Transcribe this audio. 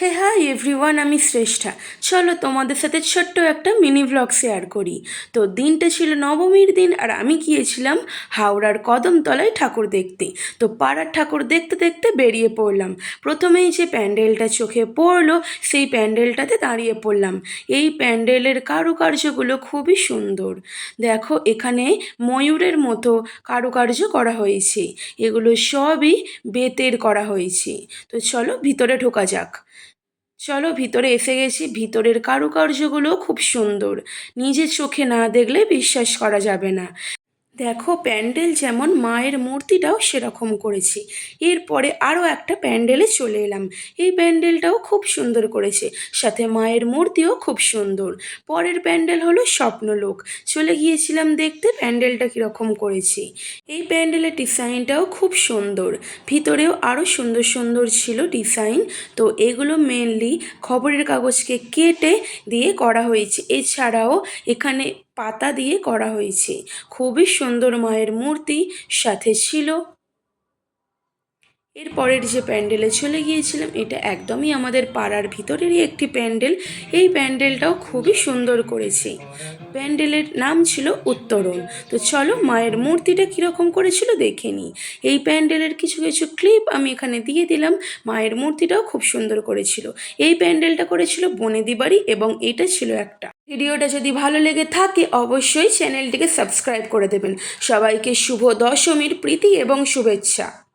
হে hi everyone, আমি শ্রেষ্ঠা। চলো তোমাদের সাথে ছোট্ট একটা মিনি ব্লগ শেয়ার করি। তো দিনটা ছিল নবমীর দিন, আর আমি গিয়েছিলাম হাওড়ার কদমতলায় ঠাকুর দেখতে। তো পাড়ার ঠাকুর দেখতে দেখতে বেরিয়ে পড়লাম। প্রথমেই যে প্যান্ডেলটা চোখে পড়ল, সেই প্যান্ডেলটাতে দাঁড়িয়ে পড়লাম। এই প্যান্ডেলের কারুকার্যগুলো খুবই সুন্দর। দেখো, এখানে ময়ূরের মতো কারুকার্য করা হয়েছে। এগুলো সবই বেতের করা হয়েছে। তো চলো ভিতরে ঢোকা যাক। চলো ভিতরে এসে গেছি। ভিতরের কারুকার্যগুলো খুব সুন্দর। নিজের চোখে না দেখলে বিশ্বাস করা যাবে না। দেখো, প্যান্ডেল যেমন মায়ের মূর্তিটাও সেরকম করেছে। এরপরে আরও একটা প্যান্ডেলে চলে এলাম। এই প্যান্ডেলটাও খুব সুন্দর করেছে। সাথে মায়ের মূর্তিও খুব সুন্দর। পরের প্যান্ডেল হলো স্বপ্নলোক। চলে গিয়েছিলাম দেখতে, প্যান্ডেলটা কীরকম করেছে। এই প্যান্ডেলের ডিজাইনটাও খুব সুন্দর। ভিতরেও আরও সুন্দর সুন্দর ছিল ডিজাইন। তো এগুলো মেনলি খবরের কাগজকে কেটে দিয়ে করা হয়েছে। এছাড়াও এখানে পাতা দিয়ে করা হয়েছে। খুবই সুন্দর মায়ের মূর্তি সাথে ছিল এর পরের যে প্যান্ডেলে চলে গিয়েছিলাম, এটা একদমই আমাদের পাড়ার ভিতরেরই একটি প্যান্ডেল। এই প্যান্ডেলটাও খুবই সুন্দর করেছে। প্যান্ডেলের নাম ছিল উত্তরণ। তো চলো মায়ের মূর্তিটা কীরকম করেছিল দেখে নিই। এই প্যান্ডেলের কিছু কিছু ক্লিপ আমি এখানে দিয়ে দিলাম। মায়ের মূর্তিটাও খুব সুন্দর করেছিল। এই প্যান্ডেলটা করেছিল বনেদি বাড়ি এবং এটা ছিল একটা। ভিডিওটা যদি ভালো লেগে থাকে, অবশ্যই চ্যানেলটিকে সাবস্ক্রাইব করে দেবেন। সবাইকে শুভ দশমীর প্রীতি এবং শুভেচ্ছা।